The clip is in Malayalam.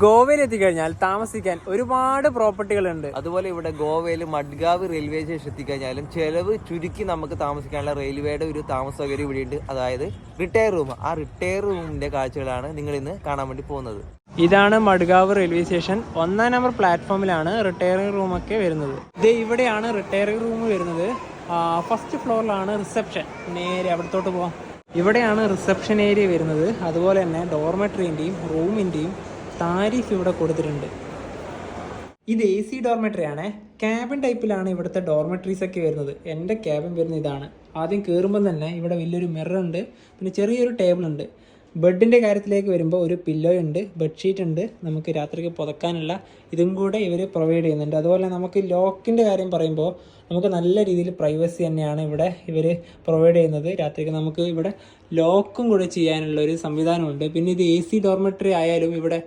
ഗോവയിൽ എത്തിക്കഴിഞ്ഞാൽ താമസിക്കാൻ ഒരുപാട് പ്രോപ്പർട്ടികൾ ഉണ്ട് അതുപോലെ ഇവിടെ ഗോവയിൽ മഡ്ഗാവ് റെയിൽവേ സ്റ്റേഷൻ എത്തിക്കഴിഞ്ഞാലും ചെലവ് ചുരുക്കി നമുക്ക് താമസിക്കാനുള്ള റെയിൽവേയുടെ ഒരു താമസ സൗകര്യം ഇവിടെയുണ്ട്. അതായത് റിട്ടയർ റൂം ആ റിട്ടയർ റൂമിന്റെ കാഴ്ചകളാണ് നിങ്ങൾ ഇന്ന് കാണാൻ വേണ്ടി പോകുന്നത്. ഇതാണ് മഡ്ഗാവ് റെയിൽവേ സ്റ്റേഷൻ. ഒന്നാം നമ്പർ പ്ലാറ്റ്ഫോമിലാണ് റിട്ടയറിംഗ് ഒക്കെ വരുന്നത്. ഇത് ഇവിടെയാണ് റിട്ടയറിംഗ് റൂം വരുന്നത്. ഫസ്റ്റ് ഫ്ലോറിലാണ് റിസപ്ഷൻ നേരെ അവിടത്തോട്ട് പോവാം. ഇവിടെയാണ് റിസപ്ഷൻ ഏരിയ വരുന്നത്. അതുപോലെ തന്നെ ഡോർമെട്രീന്റെയും റൂമിന്റെയും താരിഫ് ഇവിടെ കൊടുത്തിട്ടുണ്ട്. ഇത് എ സി ഡോർമെട്രി ആണ്. ക്യാബിൻ ടൈപ്പിലാണ് ഇവിടുത്തെ ഡോർമെട്രീസ് ഒക്കെ വരുന്നത്. എന്റെ ക്യാബിൻ വരുന്ന ഇതാണ്. ആദ്യം കയറുമ്പോൾ തന്നെ ഇവിടെ വലിയൊരു മിറർ ഉണ്ട്. പിന്നെ ചെറിയൊരു ടേബിൾ ഉണ്ട്. ബെഡിന്റെ കാര്യത്തിലേക്ക് വരുമ്പോൾ ഒരു പില്ലോ ഉണ്ട് ബെഡ്ഷീറ്റ് ഉണ്ട്. നമുക്ക് രാത്രിക്ക് പുതക്കാനുള്ള ഇതും കൂടെ ഇവർ പ്രൊവൈഡ് ചെയ്യുന്നുണ്ട്. അതുപോലെ നമുക്ക് ലോക്കിന്റെ കാര്യം പറയുമ്പോൾ നമുക്ക് നല്ല രീതിയിൽ പ്രൈവസി തന്നെയാണ് ഇവിടെ ഇവർ പ്രൊവൈഡ് ചെയ്യുന്നത്. രാത്രിക്ക് നമുക്ക് ഇവിടെ ലോക്കും കൂടെ ചെയ്യാനുള്ള ഒരു സംവിധാനമുണ്ട്. പിന്നെ ഇത് എ സി ഡോർമെട്രി ആയാലും ഇവിടെ